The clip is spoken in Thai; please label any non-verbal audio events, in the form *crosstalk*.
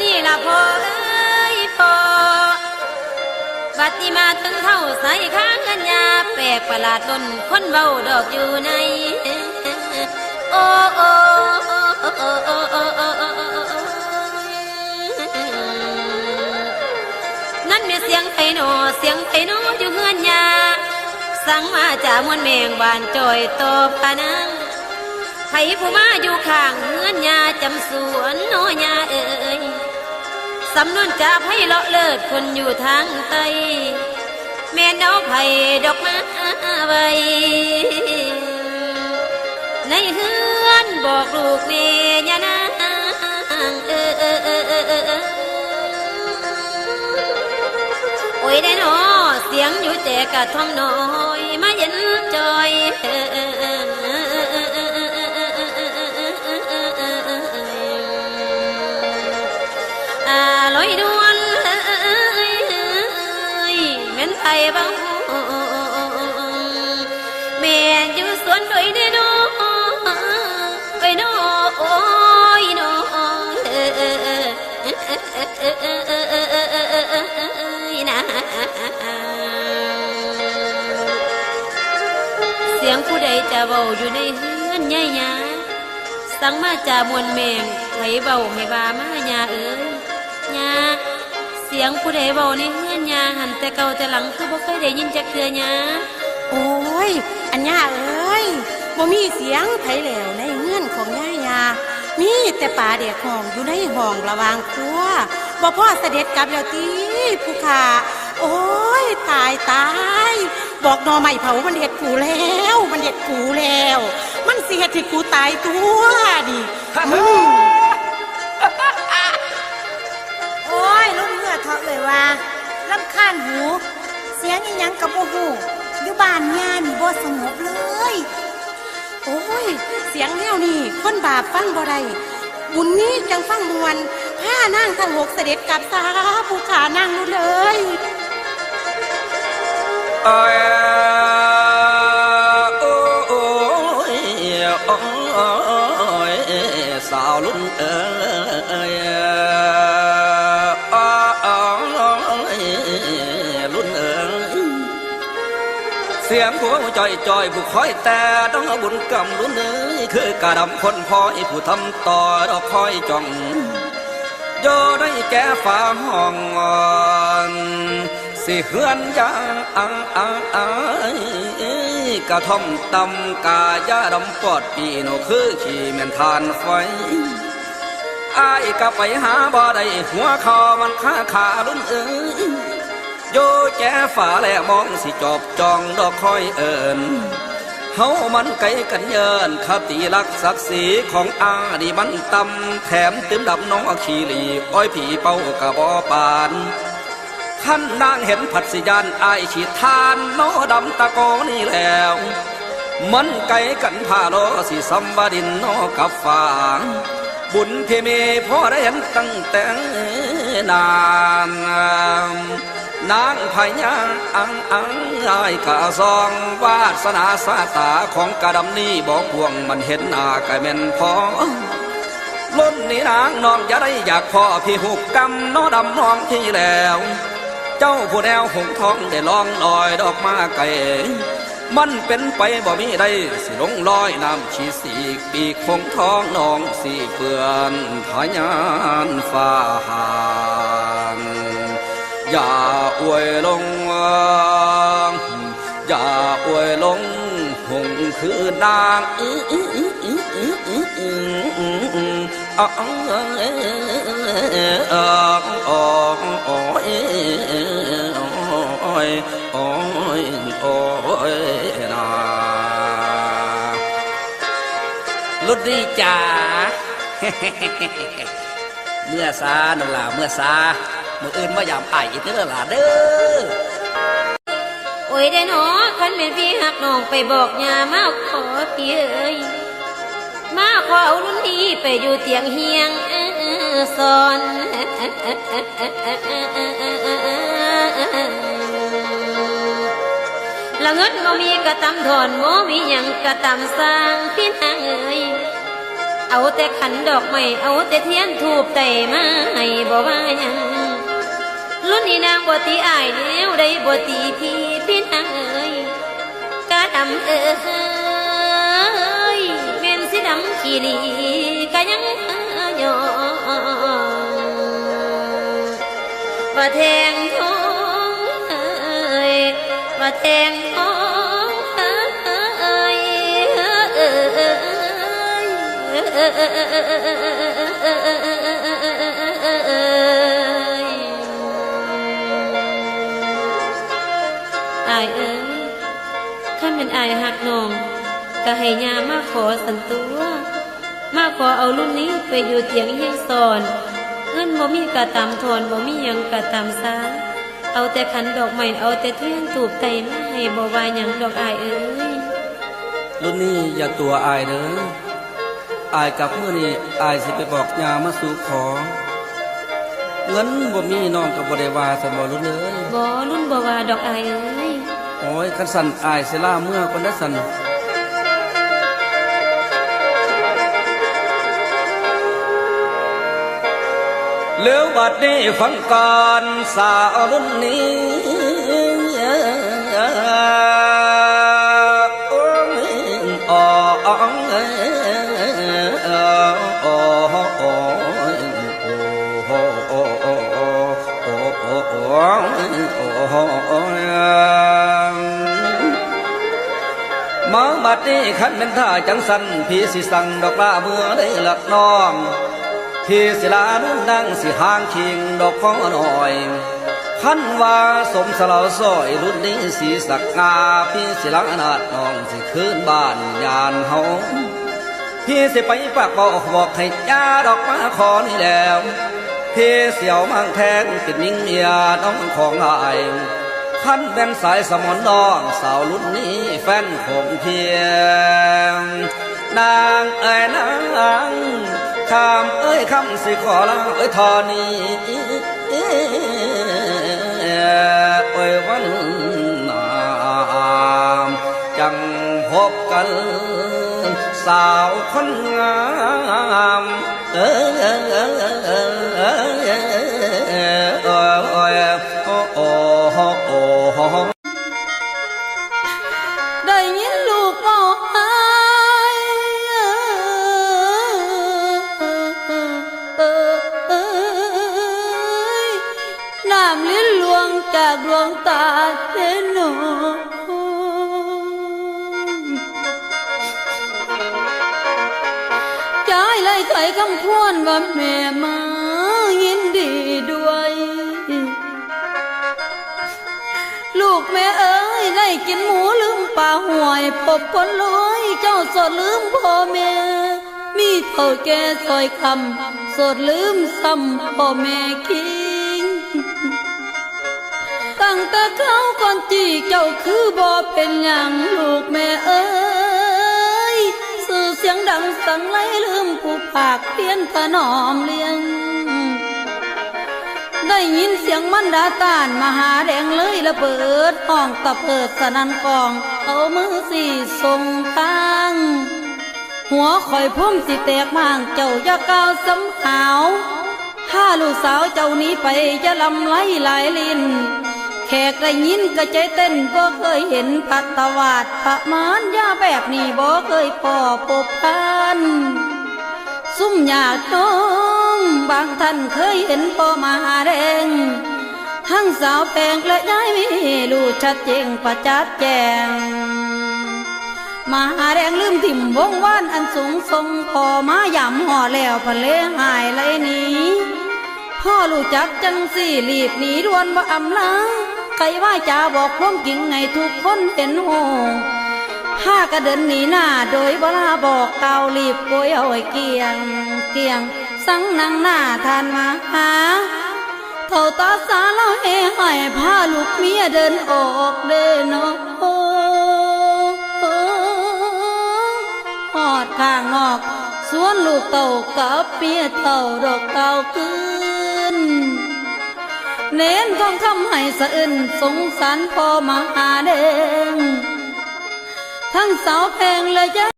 นี้ละพอเอ้ยพอบัดนี้มาถึงเท่าใส่ข้างกันยาแปลกประหลาดล้นคนเบาดอกอยู่ในโอ้โอ้นั่นมีเสียงไผโนเสียงไผโนอยู่เฮือนยาสั่งมาจากมวนเมงบานจอยโตปานังไผผู้มาอยู่ข้างเฮือนยาจำสวนโนยาเอ้ย สำนวนจากไผเลาะเลิศคนอยู่ทางใต้แม่นเอาไผ่ดอกมาไว้ในเฮือนบอกลูกแม่ยนางเออเออเออเออเออโอ้ยได้หนอเสียงอยู่แต่กะท้องน้อย มาเย็นจอยเออ อโอ้ยน้อยนะเสียงผู้ใดจะเบาอยู่ในเฮือนใหญ่ยาสั่งมาจากมวลแมงไผเบาให้บามาญาเอ้ยญาเสียงผู้ใดเบาในเฮือนยาหันแต่เก่าแต่หลังคือบ่เคยได้ยินจักเทื่อยาโอ้ย อันย่าเอ้ยบ่มีเสียงไผแล้วในเงื่อนของย่ายามีแต่ป่าเด็กห้องอยู่ในห้องระหวางครัวบ่พ่อเสด็จกลับแล้วตีผู้ขาโอ้ยตายตายบอกหนอใหม่เผามันเด็ดกูแล้ว มันเด็ดกูแล้ว มันเสียที่กูตายตัวดิ เขาะเลยว่าลำคาญหู เสียงอีหยังกับโอ้โหอยู่บ้านงานบ่สงบเลย โอ้ย เสียงแนวนี่คนบาปฟังบ่ได้บุญนี้จังฟังมวนผ้านั่งทั้งหกเสด็จกลับซาผู้ขานั่งนู่นเลยเอ้ยโอ้ยโอ้ยสาวลุ่นเอ้ย สียงหัวจอยจอยผู้คอยแต่ต้องเอาบุญกรรมลุ่นเอ้ยคือกระดำคนพอยผู้ทำต่อดอกคอยจ้องโยได้แก่ฟ้าห้องอนสิเฮือนยาอาอาอายกระท่อมตำกายาดำปอดปีโนคือขี่แม่นทานไฟอายก็ไปหาบ่ได้หัวคอมันค้าขาลุ่นเอ้ย โยแก่ฝาแลมองสิจอบจองดอกคอยเอิญเฮามันไกลกันเยินคติลักศักดิ์ศรีของอาดีมันตำแถมตื้มดำน้องขีหลีอ้อยผีเป้ากะบอปานขั้นนางเห็นผัดสิยานอายฉีดทานโนดำตะโกนี่แล้ว มันไกลกันพาโลสิสัมบดินโนกับฝางบุญที่มีพ่อได้เห็นตั้งแต่นาน นางพญาอังอังอายกะซอง วาสนาสาตาของกระดำนี้บอกพวงมันเห็นหน้ากะแม่นพอล้นนี่นางน้องอย่าได้อยากพ่อพี่หุกกำน้อดำน้องที่แล้ว เจ้าผู้แนวหงทองได้ลองลอยดอกมาไก่มันเป็นไปบ่มีได้สิลงลอยน้ำชีสีปีกคงทองน้องสีเปือนพญานฟ้าหานยา quê long già dạ, quê long hùng khứ đang ôi ôi ôi nà lút đi, chà. *laughs* Mưa xa, nó là mưa xa. เมื่ออื่นว่ายามอายอีกเด้อหล่ะเด้อโอ้ยได้หนอคันเป็นพี่หักน้องไปบอกยามาขอพี่เอ้ยมาขอเอารุ่นนี้ไปอยู่เตียงเฮียงซอนละเงินบ่มีกระตำถอนโมมีอย่างกระตำสร้างพี่นางเอ้ยเอาแต่ขันดอกไม่เอาแต่เทียนถูบไต่มาให้บ่ว่าหยัง รุ่นนี้นางบ่ตีอายแล้วได้บ่ตีพี่พี่นางเอ้ยกาดำเอ้ยแม่นสิดำขี้ลีกะยังยอว่าแทงท้องเอ้ยว่าแทงท้องเอ้ยเอ้ อายเอ้ยข้าเป็นอายหักน้องก็ให้ยามาขอสันตัว มาขอเอารุ่นนี้ไปอยู่เตียงยังสอน เงินบ่มีกะตามทอนบ่มีหยังกะตามซาเอาแต่ขันดอกไม้เอาแต่เทียนตูบไตมาให้บ่ว่าหยังดอกอายเอ้ยรุ่นนี้อย่าตัวอายเด้ออายกับเมื่อนี้อายสิไปบอกยามาสู่ขอ เงินบ่มีน้องกับบ่ได้ว่าสมอรุ่นเอ้ยบ่รุ่นบ่ว่าดอกอายเอ้ย โอ้ยคันสันอายสิล่าเมื่อคนได้สันเลือวัดนี้ฟังก่อนสาวรุ่นนี้ มาบัดนี้ขันเป็นท่าจังสันพี่สิสั่งดอกลาเมื่อได้หลักน้องพี่ศิลานุ่นดังสิหางคิงดอกของหน่อยขันว่าสมสลาวซอยรุ่นนี้สีสักงาพี่ศิลานาดน้องสิคืนบ้านยานเฮาพี่สิไปปากบอกบอกให้ยาดอกมาขอนี่แล้ว พี่เสี่ยวมังแทงปิดมิงเมียน้องของอายขันเป็นสายสมอนน้องสาวรุ่นนี้แฟนของเพียง นางเอ้ยนางคำเอ้ยคำสิขอลาเอ้ยทอนี้เอ้ยวันนามจังพบกัน xào khánh ngam đời như lục bỏ ai làm lý luồng cả luồng ta thế nổi ว่าแม่มายินดีด้วย ลูกแม่เอ้ยได้กินหมูลืมป่าห่วยพบคนรวยเจ้าสดลืมพ่อแม่ มีเท่าแก่ซอยคำสดลืมซ้ำพ่อแม่คิงตั้งแต่เขาก่อนจีเจ้าคือบ่เป็นอย่างลูกแม่เอ้ย ยงดังสังไลลืมผู้ภาคเพียนถนอมเลี้ยง ได้ยินเสียงมันดาตานมหาแดงเลยระเบิดห้องตะเพิดสนันกอง เอามือสี่ทรงทางหัวข่อยพุ่มสิแตกมางเจ้าอย่าก้าวสำขาว ถ้าลูกสาวเจ้านี้ไปจะลำไหลหลายลิน แขกได้ยินก็ใจเต้นบ่เคยเห็นพัตวาดประมาณยาแบบนี้บ่เคยพอพบพันซุ่มญาติน้องบางท่านเคยเห็นพ่อมาแดงทั้งสาวแปลงและยายมีรู้ชัดเจงประจัดแจงมาแดงลืมถิ่มวงว่านอันสูงทรงพอมาย่ำห่อแล้วพะเลหายไหลหนีพ่อรู้จักจังสี่รีบหนีดวนว่าอำลาใคร ว่าจะบอกความจริงไงทุกคนเห็นโหห้ากระเดินหนีหน้าโดยบลาบอกเการีบโกยเอาไว้เกียง เกียง สังนังหน้าทานมาหาเท่าตาสาเราเฮให้พาลูกเมียเดินออกเดินออกหอดข้างนอก สวนลูกเต่ากับเมียเต่าดอกเต่าขึ้น เน้นของคำให้สะอื้นสงสารพ่อมหาเดงทั้งสาวแพงและยะ